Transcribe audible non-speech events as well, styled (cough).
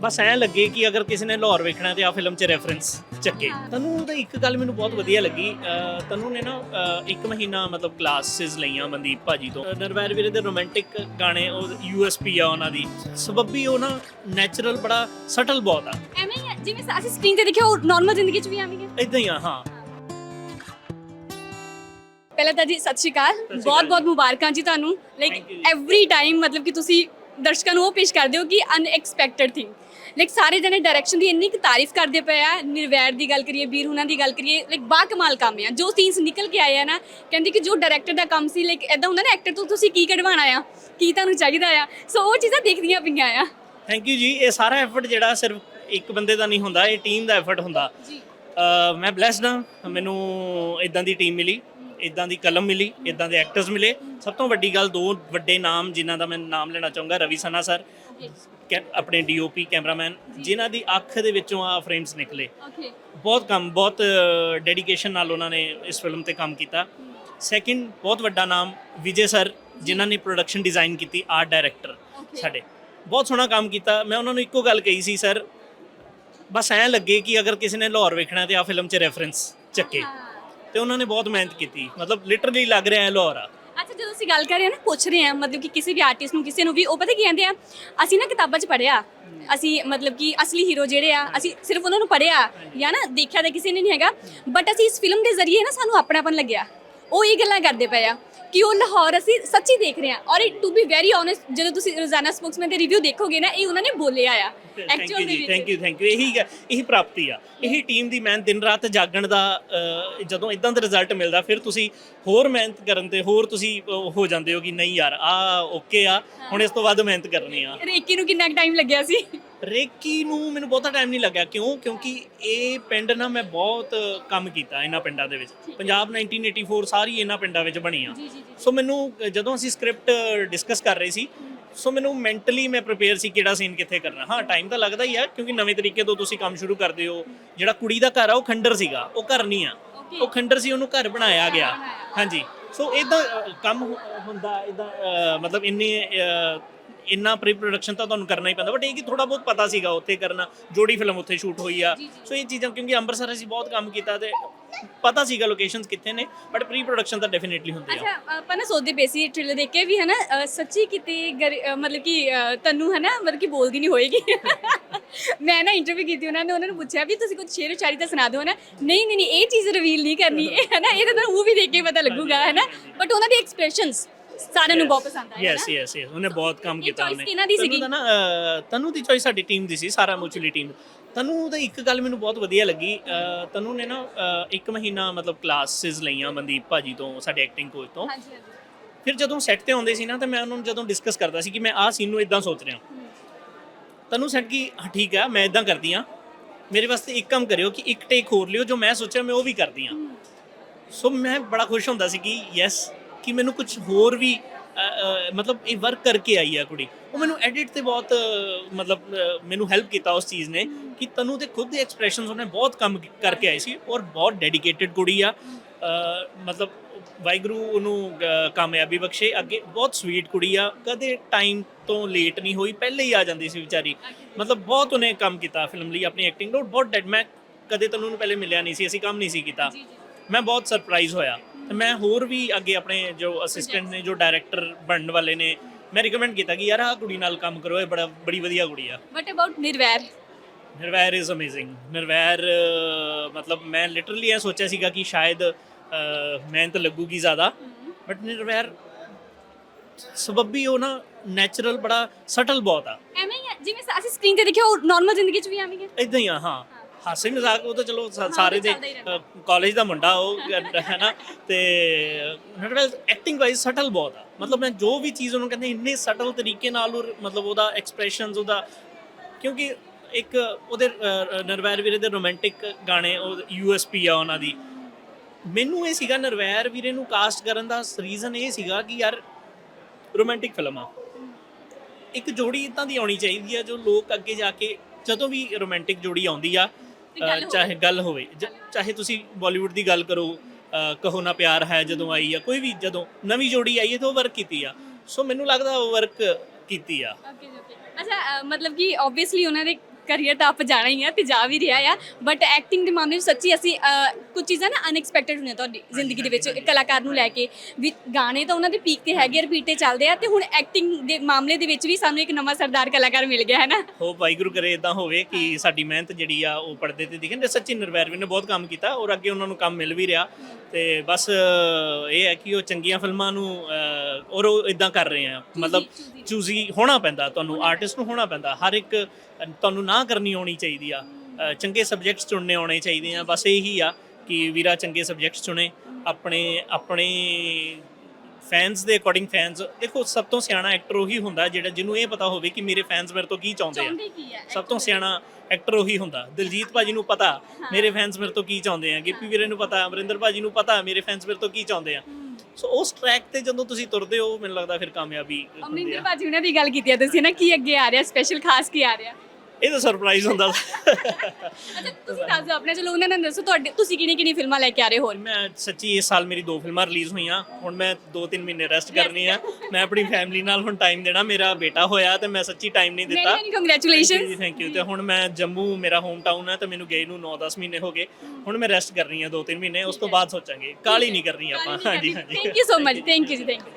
ਬਸ ਐਂ ਲੱਗੇ ਕਿ ਅਗਰ ਕਿਸੇ ਨੇ ਲਾਹੌਰ ਵੇਖਣਾ ਤੇ ਆ ਫਿਲਮ 'ਚ ਰੈਫਰੈਂਸ ਚੱਕੇ। ਤਨੂੰ ਤਾਂ ਇੱਕ ਗੱਲ ਮੈਨੂੰ ਬਹੁਤ ਵਧੀਆ ਲੱਗੀ ਤਨੂੰ ਨੇ ਨਾ ਇੱਕ ਮਹੀਨਾ ਮਤਲਬ ਕਲਾਸਿਸ ਲਈਆਂ ਮਨਦੀਪ ਭਾਜੀ ਤੋਂ। ਨਰਵੈਰ ਵੀਰੇ ਦੇ ਰੋਮਾਂਟਿਕ ਗਾਣੇ ਉਹ ਯੂਐਸਪੀ ਆ ਉਹਨਾਂ ਦੀ। ਸਬੱਬੀ ਉਹ ਨਾ ਨੈਚੁਰਲ ਬੜਾ ਸਟਲ ਬਹੁਤ ਆ। ਐਵੇਂ ਜਿਵੇਂ ਅਸੀਂ ਸਕਰੀਨ ਤੇ ਦੇਖਿਆ ਉਹ ਨਾਰਮਲ ਜ਼ਿੰਦਗੀ 'ਚ ਵੀ ਐਵੇਂ ਹੀ ਇਦਾਂ ਹੀ ਆ ਹਾਂ। ਪਹਿਲਾਂ ਤਾਂ ਜੀ ਸਤਿ ਸ਼੍ਰੀ ਅਕਾਲ। ਬਹੁਤ ਬਹੁਤ ਮੁਬਾਰਕਾਂ ਜੀ ਤੁਹਾਨੂੰ। ਲਾਈਕ। ਐਵਰੀ ਟਾਈਮ ਮਤਲਬ ਕਿ ਤੁਸੀਂ ਦਰਸ਼ਕਾਂ ਨੂੰ ਉਹ ਪੇਸ਼ ਕਰਦੇ ਹੋ ਕਿ ਅਨਐਕਸਪੈਕਟਡ ਥਿੰਗ ਲਾਈਕ ਸਾਰੇ ਜਣੇ ਡਾਇਰੈਕਸ਼ਨ ਦੀ ਇੰਨੀ ਕੁ ਤਾਰੀਫ ਕਰਦੇ ਪਏ ਆ ਨਿਰਵੈਰ ਦੀ ਗੱਲ ਕਰੀਏ ਵੀਰ ਹੁਣਾਂ ਦੀ ਗੱਲ ਕਰੀਏ ਲਾਈਕ ਬਾ ਕਮਾਲ ਕੰਮ ਆ। ਜੋ ਸੀਨਸ ਨਿਕਲ ਕੇ ਆਏ ਆ ਨਾ ਕਹਿੰਦੇ ਕਿ ਜੋ ਡਾਇਰੈਕਟਰ ਦਾ ਕੰਮ ਸੀ ਲਾਈਕ ਐਦਾਂ ਹੁੰਦਾ ਨਾ ਐਕਟਰ ਤੋਂ ਤੁਸੀਂ ਕੀ ਕਢਵਾਉਣਾ ਆ ਕੀ ਤੁਹਾਨੂੰ ਚਾਹੀਦਾ ਆ। ਸੋ ਉਹ ਚੀਜ਼ਾਂ ਦੇਖਦੀਆਂ ਪਈਆਂ ਆ। ਥੈਂਕ ਯੂ ਜੀ। ਇਹ ਸਾਰਾ ਐਫਰਟ ਜਿਹੜਾ ਸਿਰਫ ਇੱਕ ਬੰਦੇ ਦਾ ਨਹੀਂ ਹੁੰਦਾ ਇਹ ਟੀਮ ਦਾ ਐਫਰਟ ਹੁੰਦਾ। ਜੀ। ਮੈਂ ਬlesed ਹਾਂ। ਮੈਨੂੰ ਇਦਾਂ ਦੀ ਟੀਮ ਮਿਲੀ। ਇਦਾਂ ਦੀ ਕਲਮ ਮਿਲੀ ਇਦਾਂ ਦੇ ਐਕਟਰਸ ਮਿਲੇ। ਸਭ ਤੋਂ ਵੱਡੀ ਗੱਲ ਦੋ ਵੱਡੇ ਨਾਮ ਜਿਨ੍ਹਾਂ ਦਾ ਮੈਂ ਨਾਮ ਲੈਣਾ ਚਾਹੂੰਗਾ ਰਵੀ ਸਨਾ ਸਰ ਆਪਣੇ ਡੀਓਪੀ ਕੈਮਰਾਮੈਨ ਜਿਨ੍ਹਾਂ ਦੀ ਅੱਖ ਦੇ ਵਿੱਚੋਂ ਆ ਫਰੇਮਸ ਨਿਕਲੇ। ਬਹੁਤ ਕੰਮ ਬਹੁਤ ਡੈਡੀਕੇਸ਼ਨ ਨਾਲ ਉਹਨਾਂ ਨੇ ਇਸ ਫਿਲਮ ਤੇ ਕੰਮ ਕੀਤਾ। ਸੈਕਿੰਡ ਬਹੁਤ ਵੱਡਾ ਨਾਮ ਵਿਜੇ ਸਰ ਜਿਨ੍ਹਾਂ ਨੇ ਪ੍ਰੋਡਕਸ਼ਨ ਡਿਜ਼ਾਈਨ ਕੀਤੀ ਆਰਟ ਡਾਇਰੈਕਟਰ. ਸਾਡੇ। ਬਹੁਤ ਸੋਹਣਾ ਕੰਮ ਕੀਤਾ। ਮੈਂ ਉਹਨਾਂ ਨੂੰ ਇੱਕੋ ਗੱਲ ਕਹੀ ਸੀ ਸਰ ਬਸ ਐਂ ਲੱਗੇ ਕਿ ਅਗਰ ਕਿਸੇ ਨੇ ਲਾਹੌਰ ਵੇਖਣਾ ਤੇ ਆ ਫਿਲਮ 'ਚ ਰੈਫਰੈਂਸ ਚੱਕੇ। ਤੇ ਉਹਨਾਂ ਨੇ ਬਹੁਤ ਮਿਹਨਤ ਕੀਤੀ। ਮਤਲਬ ਲਿਟਰਲੀ ਲੱਗ ਰਿਹਾ ਹੈ ਲਾਹੌਰ ਅੱਛਾ, ਜਦੋਂ ਅਸੀਂ ਗੱਲ ਕਰ ਰਹੇ ਹਾਂ ਨਾ, ਪੁੱਛ ਰਹੇ ਹਾਂ, ਮਤਲਬ ਕਿ ਕਿਸੇ ਵੀ ਆਰਟਿਸਟ ਨੂੰ, ਕਿਸੇ ਨੂੰ ਵੀ, ਉਹ ਪਤਾ ਕੀ ਕਹਿੰਦੇ ਆ, ਅਸੀਂ ਨਾ ਕਿਤਾਬਾਂ 'ਚ ਪੜਿਆ ਅਸੀਂ ਮਤਲਬ ਕਿ ਅਸਲੀ ਹੀਰੋ ਜਿਹੜੇ ਆ, ਅਸੀਂ ਸਿਰਫ ਉਹਨਾਂ ਨੂੰ ਪੜ੍ਹਿਆ ਜਾਂ ਨਾ ਦੇਖਿਆ ਤਾਂ ਕਿਸੇ ਨੇ ਨਹੀਂ ਹੈਗਾ। ਬਟ ਅਸੀਂ ਇਸ ਫਿਲਮ ਦੇ ਜ਼ਰੀਏ ਨਾ ਸਾਨੂੰ ਆਪਣਾਪਨ ਲੱਗਿਆ। ਉਹ ਇਹ ਗੱਲਾਂ ਕਰਦੇ ਪਏ ਆ। ਕਿ ਉਹ ਲਾਹੌਰ ਅਸੀਂ ਸੱਚੀ ਦੇਖ ਰਹੇ ਹਾਂ। ਔਰ ਟੂ ਬੀ ਵੈਰੀ ਓਨੈਸਟ ਜਦੋਂ ਤੁਸੀਂ ਰੋਜ਼ਾਨਾ ਸਪੋਕਸਮੈਨ ਦੇ ਰਿਵਿਊ ਦੇਖੋਗੇ ਨਾ ਇਹ ਉਹਨਾਂ ਨੇ ਬੋਲਿਆ ਆ। ਐਕਚੁਅਲ ਦੇ ਵਿੱਚ। ਥੈਂਕ ਯੂ ਥੈਂਕ ਯੂ ਇਹੀ ਇਹੀ ਪ੍ਰਾਪਤੀ ਆ। ਇਹੀ ਟੀਮ ਦੀ ਮਿਹਨਤ ਦਿਨ ਰਾਤ ਜਾਗਣ ਦਾ ਜਦੋਂ ਇਦਾਂ ਦਾ ਰਿਜ਼ਲਟ ਮਿਲਦਾ ਫਿਰ ਤੁਸੀਂ ਹੋਰ ਮਿਹਨਤ ਕਰਨ ਤੇ ਹੋਰ ਤੁਸੀਂ ਹੋ ਜਾਂਦੇ ਹੋ ਕਿ ਨਹੀਂ ਯਾਰ ਆ ਓਕੇ ਆ। ਹੁਣ ਇਸ ਤੋਂ ਵੱਧ ਮਿਹਨਤ ਕਰਨੀ ਆ। ਰੇਕੀ ਨੂੰ ਕਿੰਨਾ ਟਾਈਮ ਲੱਗਿਆ ਸੀ? ਰੇਕੀ ਨੂੰ ਮੈਨੂੰ ਬਹੁਤਾ ਟਾਈਮ ਨਹੀਂ ਲੱਗਿਆ। ਕਿਉਂ? ਕਿਉਂਕਿ ਇਹ ਪਿੰਡ ਨਾ ਮੈਂ ਬਹੁਤ ਕੰਮ ਕੀਤਾ ਇਹਨਾਂ ਪਿੰਡਾਂ ਦੇ ਵਿੱਚ। ਪੰਜਾਬ 1984 ਸਾਰੀ ਇਹਨਾਂ ਪਿੰਡਾਂ ਵਿੱਚ ਬਣੀ ਆ। ਸੋ ਮੈਨੂੰ ਜਦੋਂ ਅਸੀਂ ਸਕ੍ਰਿਪਟ ਡਿਸਕਸ ਕਰ ਰਹੇ ਸੀ ਸੋ ਮੈਨੂੰ ਮੈਂਟਲੀ ਮੈਂ ਪ੍ਰਿਪੇਅਰ ਸੀ ਕਿਹੜਾ ਸੀਨ ਕਿੱਥੇ ਕਰਨਾ। ਹਾਂ ਟਾਈਮ ਤਾਂ ਲੱਗਦਾ ਹੀ ਆ ਕਿਉਂਕਿ ਨਵੇਂ ਤਰੀਕੇ ਤੋਂ ਤੁਸੀਂ ਕੰਮ ਸ਼ੁਰੂ ਕਰਦੇ ਹੋ। ਜਿਹੜਾ ਕੁੜੀ ਦਾ ਘਰ ਆ ਉਹ ਖੰਡਰ ਸੀਗਾ ਉਹ ਘਰ ਨਹੀਂ ਆ. ਉਹ ਖੰਡਰ ਸੀ ਉਹਨੂੰ ਘਰ ਬਣਾਇਆ ਗਿਆ। ਹਾਂਜੀ। ਸੋ ਇਦਾਂ ਕੰਮ ਹੁੰਦਾ ਇਦਾਂ ਮਤਲਬ ਇੰਨੇ ਇੰਨਾ ਪ੍ਰੀ ਪ੍ਰੋਡਕਸ਼ਨ ਤਾਂ ਤੁਹਾਨੂੰ ਕਰਨਾ ਹੀ ਪੈਂਦਾ ਬਟ ਇਹ ਕਿ ਥੋੜਾ ਬਹੁਤ ਪਤਾ ਸੀਗਾ ਉੱਥੇ ਕਰਨਾ ਜੋੜੀ ਫਿਲਮ ਉੱਥੇ ਸ਼ੂਟ ਹੋਈ ਆ। ਸੋ ਇਹ ਚੀਜ਼ਾਂ ਕਿਉਂਕਿ ਅੰਮ੍ਰਿਤਸਰ ਅਸੀਂ ਬਹੁਤ ਕੰਮ ਕੀਤਾ ਤੇ ਪਤਾ ਸੀਗਾ ਲੋਕੇਸ਼ਨਸ ਕਿੱਥੇ ਨੇ ਬਟ ਪ੍ਰੀ ਪ੍ਰੋਡਕਸ਼ਨ ਤਾਂ ਡੈਫੀਨਿਟਲੀ ਹੁੰਦੀ ਆ। ਅੱਛਾ ਆਪਾਂ ਨਾ ਸੋਚਦੇ ਪਏ ਸੀ ਟ੍ਰੇਲਰ ਦੇਖ ਕੇ ਵੀ ਹੈ ਨਾ ਸੱਚੀ ਕਿਤੇ ਮਤਲਬ ਕਿ ਤਨੂੰ ਹੈ ਨਾ ਮਤਲਬ ਕਿ ਬੋਲਦੀ ਨਹੀਂ ਹੋਏਗੀ। (laughs) ਮੈਂ ਨਾ ਇੰਟਰਵਿਊ ਕੀਤੀ ਉਹਨਾਂ ਨੇ ਉਹਨਾਂ ਨੂੰ ਪੁੱਛਿਆ ਵੀ ਤੁਸੀਂ ਕੁਝ ਸ਼ੇਰ ਉਚਾਰੀ ਤਾਂ ਸੁਣਾ ਦਿਓ ਨਾ ਨਹੀਂ ਨਹੀਂ ਨਹੀਂ ਇਹ ਚੀਜ਼ ਰਿਵੀਲ ਨਹੀਂ ਕਰਨੀ (laughs) ਹੈ ਨਾ ਇਹ ਤਾਂ ਤੁਹਾਨੂੰ ਮੂਵੀ ਦੇਖ ਕੇ ਪਤਾ ਲੱਗੂਗਾ ਹੈ ਨਾ ਬਟ ਉਹਨਾਂ ਦੇ ਐਕਸਪ੍ਰੈਸ਼ਨਸ ਸਾਰਿਆਂ ਨੂੰ ਬਹੁਤ ਪਸੰਦ ਆਏ ਯੈਸ ਯੈਸ ਯੈਸ ਉਹਨੇ ਬਹੁਤ ਕੰਮ ਕੀਤਾ ਉਹਨੇ। ਕਿਹਨਾਂ ਦੀ ਤਨੂੰ ਸੀਗੀ? ਦਾ ਨਾ ਤਨੂੰ ਦੀ ਚੋਇਸ ਸਾਡੀ ਟੀਮ ਦੀ ਸੀ ਸਾਰਾ ਮੁਚਲੀ ਟੀਮ ਤਨੂੰ ਦਾ ਇੱਕ ਗੱਲ ਮੈਨੂੰ ਬਹੁਤ ਵਧੀਆ ਲੱਗੀ ਤਨੂੰ ਨੇ ਨਾ ਇੱਕ ਮਹੀਨਾ ਮਤਲਬ ਕਲਾਸਿਸ ਲਈਆਂ ਮਨਦੀਪ ਭਾਜੀ ਤੋਂ ਸਾਡੇ ਐਕਟਿੰਗ ਕੋਚ ਤੋਂ। ਹਾਂਜੀ ਹਾਂਜੀ। ਫਿਰ ਜਦੋਂ ਸੈੱਟ ਤੇ ਆਉਂਦੇ ਸੀ ਨਾ ਤਾਂ ਮੈਂ ਉਹਨਾਂ ਨੂੰ ਜਦੋਂ ਡਿਸਕਸ ਕਰਦਾ ਸੀ ਕਿ ਮੈਂ ਆਹ ਸੀਨ ਨੂੰ ਇਦਾਂ ਸੋਚ ਰਿਹਾ। ਤਨੂੰ ਸੈੱਟ ਕੀ ਹਾਂ, ਠੀਕ ਆ ਮੈਂ ਇਦਾਂ ਕਰਦੀ ਆ ਮੇਰੇ ਵਾਸਤੇ ਇੱਕ ਕੰਮ ਕਰਿਓ ਕਿ ਇੱਕ ਟੇਕ ਹੋਰ ਲਿਓ ਜੋ ਮੈਂ ਸੋਚਿਆ ਮੈਂ ਉਹ ਵੀ ਕਰਦੀ ਆ ਸੋ ਮੈਂ ਬੜਾ ਖੁਸ਼ ਹੁੰਦਾ ਸੀ ਕਿ ਯੈਸ ਕਿ ਮੈਨੂੰ ਕੁਝ ਹੋਰ ਵੀ ਮਤਲਬ ਇਹ ਵਰਕ ਕਰਕੇ ਆਈ ਆ ਕੁੜੀ। ਉਹ ਮੈਨੂੰ ਐਡਿਟ ਤੇ ਬਹੁਤ ਮਤਲਬ ਮੈਨੂੰ ਹੈਲਪ ਕੀਤਾ ਉਸ ਚੀਜ਼ ਨੇ ਕਿ ਤਨੂੰ ਦੇ ਖੁਦ ਦੇ ਐਕਸਪ੍ਰੈਸ਼ਨਸ ਉਹਨੇ ਬਹੁਤ ਕੰਮ ਕਰਕੇ ਆਈ ਸੀ ਔਰ ਬਹੁਤ ਡੈਡੀਕੇਟਿਡ ਕੁੜੀ ਆ। ਮਤਲਬ ਵਾਹਿਗੁਰੂ ਉਹਨੂੰ ਕਾਮਯਾਬੀ ਬਖਸ਼ੇ। ਅੱਗੇ ਬਹੁਤ ਸਵੀਟ ਕੁੜੀ ਆ। ਕਦੇ ਟਾਈਮ ਤੋਂ ਲੇਟ ਨਹੀਂ ਹੋਈ ਪਹਿਲੇ ਹੀ ਆ ਜਾਂਦੀ ਸੀ ਵਿਚਾਰੀ। ਮਤਲਬ ਬਹੁਤ ਉਹਨੇ ਕੰਮ ਕੀਤਾ ਫਿਲਮ ਲਈ ਆਪਣੀ ਐਕਟਿੰਗ ਨੂੰ ਬਹੁਤ ਡੈਡ ਮੈਂ ਕਦੇ ਤਨੂੰ ਨੂੰ ਪਹਿਲੇ ਮਿਲਿਆ ਨਹੀਂ ਸੀ ਅਸੀਂ ਕੰਮ ਨਹੀਂ ਸੀ ਕੀਤਾ। ਮੈਂ ਬਹੁਤ ਸਰਪ੍ਰਾਈਜ਼ ਹੋਇਆ। ਤੇ ਮੈਂ ਹੋਰ ਵੀ ਅੱਗੇ ਆਪਣੇ ਜੋ ਅਸਿਸਟੈਂਟ ਨੇ ਜੋ ਡਾਇਰੈਕਟਰ ਬਣਨ ਵਾਲੇ ਨੇ ਮੈਂ ਰਿਕਮੈਂਡ ਕੀਤਾ ਕਿ ਯਾਰ ਆਹ ਕੁੜੀ ਨਾਲ ਕੰਮ ਕਰੋ ਇਹ ਬੜਾ ਬੜੀ ਵਧੀਆ ਕੁੜੀ ਆ। But about Nirvair Nirvair is amazing Nirvair uh, ਮਤਲਬ ਮੈਂ ਲਿਟਰਲੀ ਇਹ ਸੋਚਿਆ ਸੀਗਾ ਕਿ ਸ਼ਾਇਦ ਅਹ, ਮਿਹਨਤ ਲੱਗੂਗੀ ਜ਼ਿਆਦਾ। ਬਟ ਨਿਰਵੈਰ ਸਬੱਬੀ ਉਹ ਨਾ ਨੈਚੁਰਲ ਬੜਾ ਸਟਲ ਬਹੁਤ ਆ। ਐਵੇਂ ਹੀ ਆ, ਜਿਵੇਂ ਅਸੀਂ ਸਕਰੀਨ ਤੇ ਦੇਖਿਆ ਉਹ ਨਾਰਮਲ ਜ਼ਿੰਦਗੀ 'ਚ ਵੀ ਐਵੇਂ ਹੀ ਆ। ਇਦਾਂ ਹੀ ਆ ਹਾਂ। ਹਾਸੇ ਮਜ਼ਾਕ ਉਹ ਤਾਂ ਚਲੋ ਸਾ- ਸਾਰੇ ਦੇ ਚੱਲਦਾ ਹੀ। ਕਾਲਜ ਦਾ ਮੁੰਡਾ ਉਹ ਹੈ ਨਾ ਤੇ ਨਟਵੈਲ ਐਕਟਿੰਗ ਵਾਈਜ਼ ਸਟਲ ਬਹੁਤ ਆ। ਮਤਲਬ ਮੈਂ ਜੋ ਵੀ ਚੀਜ਼ ਉਹਨੂੰ ਕਹਿੰਦੇ ਇੰਨੇ ਸਟਲ ਤਰੀਕੇ ਨਾਲ ਉਹ ਮਤਲਬ ਉਹਦਾ ਐਕਸਪ੍ਰੈਸ਼ਨਸ ਉਹਦਾ ਕਿਉਂਕਿ ਇੱਕ ਉਹਦੇ ਅ, ਨਰਵੈਰ ਵੀਰੇ ਦੇ ਰੋਮਾਂਟਿਕ ਗਾਣੇ ਉਹ ਯੂਐਸਪੀ ਆ ਉਹਨਾਂ ਦੀ। ਮੈਨੂੰ ਇਹ ਸੀਗਾ ਨਰਵੈਰ ਵੀਰੇ ਨੂੰ ਕਾਸਟ ਕਰਨ ਦਾ ਰੀਜ਼ਨ ਇਹ ਸੀਗਾ ਕਿ ਯਾਰ ਰੋਮਾਂਟਿਕ ਫਿਲਮ ਆ। ਇੱਕ ਜੋੜੀ ਇਦਾਂ ਦੀ ਆਉਣੀ ਚਾਹੀਦੀ ਆ ਜੋ ਲੋਕ ਅੱਗੇ ਜਾ ਕੇ ਜਦੋਂ ਵੀ ਰੋਮਾਂਟਿਕ ਜੋੜੀ ਆਉਂਦੀ ਆ ਚਾਹੇ ਗੱਲ ਹੋਵੇ। ਜ- ਚਾਹੇ ਤੁਸੀਂ ਬਾਲੀਵੁੱਡ ਦੀ ਗੱਲ ਕਰੋ ਅ, ਕਹੋ ਨਾ ਪਿਆਰ ਹੈ ਜਦੋਂ ਆਈ ਆ ਕੋਈ ਵੀ ਜਦੋਂ ਨਵੀਂ ਜੋੜੀ ਆਈ ਹੈ ਤਾਂ ਉਹ ਵਰਕ ਕੀਤੀ ਆ। ਸੋ ਮੈਨੂੰ ਲੱਗਦਾ ਉਹ ਵਰਕ ਕੀਤੀ ਆ। ਓਕੇ ਓਕੇ ਅੱਛਾ ਅ, ਮਤਲਬ ਕਿ ਆਬਵੀਅਸਲੀ ਉਹਨਾਂ ਦੇ ਕੈਰੀਅਰ ਤਾਂ ਆਪ ਜਾਣਾ ਹੀ ਆ ਤੇ ਜਾ ਵੀ ਰਿਹਾ ਆ। ਬਟ ਐਕਟਿੰਗ ਦੇ ਮਾਮਲੇ ਵਿੱਚ ਸੱਚੀ ਅਸੀਂ ਕੁਝ ਚੀਜ਼ਾਂ ਨਾ ਅਨਐਕਸਪੈਕਟਡ ਹੁੰਦੀਆਂ ਤੁਹਾਡੀ ਜ਼ਿੰਦਗੀ ਦੇ ਵਿੱਚ ਇੱਕ ਕਲਾਕਾਰ ਨੂੰ ਲੈ ਕੇ। ਵੀ ਗਾਣੇ ਤਾਂ ਉਹਨਾਂ ਦੇ ਪੀਕ ਤੇ ਹੈਗੇ ਰਿਪੀਟ ਤੇ ਚੱਲਦੇ ਆ ਤੇ ਹੁਣ ਐਕਟਿੰਗ ਦੇ ਮਾਮਲੇ ਦੇ ਵਿੱਚ ਵੀ ਸਾਨੂੰ ਇੱਕ ਨਵਾਂ ਸਰਦਾਰ ਕਲਾਕਾਰ ਮਿਲ ਗਿਆ ਹੈ ਨਾ ਹੋਪ ਵਾਹਿਗੁਰੂ ਕਰੇ ਇਦਾਂ ਹੋਵੇ ਕਿ ਸਾਡੀ ਮਿਹਨਤ ਜਿਹੜੀ ਆ ਉਹ ਪਰਦੇ ਤੇ ਦਿਖੇ। ਤੇ ਸੱਚੀ ਨਿਰਵੈਰ ਵੀ ਨੇ ਬਹੁਤ ਕੰਮ ਕੀਤਾ ਔਰ ਅੱਗੇ ਉਹਨਾਂ ਨੂੰ ਕੰਮ ਮਿਲ ਵੀ ਰਿਹਾ। ਤੇ ਬਸ ਇਹ ਹੈ ਕਿ ਉਹ ਚੰਗੀਆਂ ਫਿਲਮਾਂ ਨੂੰ ਔਰ ਉਹ ਇਦਾਂ ਕਰ ਰਹੇ ਆ। ਮਤਲਬ ਚੂਜ਼ੀ। ਹੋਣਾ ਪੈਂਦਾ ਤੁਹਾਨੂੰ ਆਰਟਿਸਟ ਨੂੰ ਹੋਣਾ ਪੈਂਦਾ। ਹਰ ਇੱਕ ਤੁਹਾਨੂੰ ਨਾ ਕਰਨੀ ਆਉਣੀ ਚਾਹੀਦੀ ਆ। ਚੰਗੇ ਸਬਜੈਕਟਸ ਚੁਣਨੇ ਆਉਣੇ ਚਾਹੀਦੇ ਆ। ਬਸ ਇਹੀ ਆ ਕਿ ਵੀਰਾ ਚੰਗੇ ਸਬਜੈਕਟਸ ਚੁਣੇ। ਆਪਣੇ ਆਪਣੇ ਫੈਨਸ ਦੇ ਅਕੋਰਡਿੰਗ ਫੈਨਸ ਦੇਖੋ ਸਭ ਤੋਂ ਸਿਆਣਾ ਐਕਟਰ ਉਹੀ ਹੁੰਦਾ ਜਿਹੜਾ ਜਿਹਨੂੰ ਇਹ ਪਤਾ ਹੋਵੇ ਕਿ ਮੇਰੇ ਫੈਨਸ ਮੇਰੇ ਤੋਂ ਕੀ ਚਾਹੁੰਦੇ ਆ। ਚਾਹੁੰਦੇ ਕੀ ਆ? ਸਭ ਤੋਂ ਸਿਆਣਾ ਐਕਟਰ ਉਹੀ ਹੁੰਦਾ। ਦਿਲਜੀਤ ਭਾਜੀ ਨੂੰ ਪਤਾ ਮੇਰੇ ਫੈਨਸ ਮੇਰੇ ਤੋਂ ਕੀ ਚਾਹੁੰਦੇ ਆ। ਗਿੱਪੀ ਵੀਰੇ ਨੂੰ ਪਤਾ ਅਮਰਿੰਦਰ ਭਾਜੀ ਨੂੰ ਪਤਾ ਮੇਰੇ ਫੈਨਸ ਮੇਰੇ ਤੋਂ ਕੀ ਚਾਹੁੰਦੇ ਆ। ਸੋ ਉਸ ਟਰੈਕ ਤੇ ਜਦੋਂ ਤੁਸੀਂ ਤੁਰਦੇ ਹੋ ਮੈਨੂੰ ਲੱਗਦਾ ਫਿਰ ਕਾਮਯਾਬੀ ਹੁੰਦੀ ਅਮਰਿੰਦਰ ਆ। ਭਾਜੀ ਉਹਨਾਂ ਦੀ ਗੱਲ ਕੀਤੀ ਆ ਤੁਸੀਂ ਨਾ ਕੀ ਅੱਗੇ ਆ ਰਿਹਾ ਸਪੈਸ਼ਲ ਖਾਸ ਕੀ ਆ ਰਿਹਾ? ਇਹ ਤਾਂ ਸਰਪ੍ਰਾਈਜ਼ ਹੁੰਦਾ। ਅੱਛਾ ਤੁਸੀਂ ਦੱਸ ਦਿਓ ਆਪਣੇ ਚਲੋ ਉਹਨਾਂ ਨੇ ਦੱਸੋ ਤੁਹਾਡੇ ਤੁਸੀਂ ਕਿਹੜੀ ਕਿਹੜੀ ਫਿਲਮਾਂ ਲੈ ਕੇ ਆ ਰਹੇ ਹੋਰ? ਮੈਂ ਸੱਚੀ ਇਸ ਸਾਲ ਮੇਰੀ ਦੋ ਫਿਲਮਾਂ ਰਿਲੀਜ਼ ਹੋਈਆਂ। ਹੁਣ ਮੈਂ 2-3 ਮਹੀਨੇ ਰੈਸਟ ਕਰਨੀ ਆ। ਮੈਂ ਆਪਣੀ ਫੈਮਿਲੀ ਨਾਲ ਹੁਣ ਟਾਈਮ ਦੇਣਾ। ਮੇਰਾ ਬੇਟਾ ਹੋਇਆ ਤੇ ਮੈਂ ਸੱਚੀ ਟਾਈਮ ਨਹੀਂ ਦਿੱਤਾ। ਮੈਨੀ ਕੰਗ੍ਰੈਚੁਲੇਸ਼ਨ ਜੀ ਥੈਂਕ ਯੂ ਤੇ ਹੁਣ ਮੈਂ ਜੰਮੂ ਮੇਰਾ ਹੋਮ ਟਾਊਨ ਹੈ ਤੇ ਮੈਨੂੰ ਗਏ ਨੂੰ 9-10 ਮਹੀਨੇ ਹੋ ਗਏ। ਹੁਣ ਮੈਂ ਰੈਸਟ ਕਰ ਰਹੀ ਹਾਂ 2-3 ਮਹੀਨੇ। ਉਸ ਤੋਂ ਬਾਅਦ ਸੋਚਾਂਗੇ। ਕਾਲੀ ਨਹੀਂ ਕਰਨੀ ਆਪਾਂ। ਹਾਂਜੀ ਹਾਂਜੀ। Thank you so much thank you ਜੀ ਥੈਂਕ ਯੂ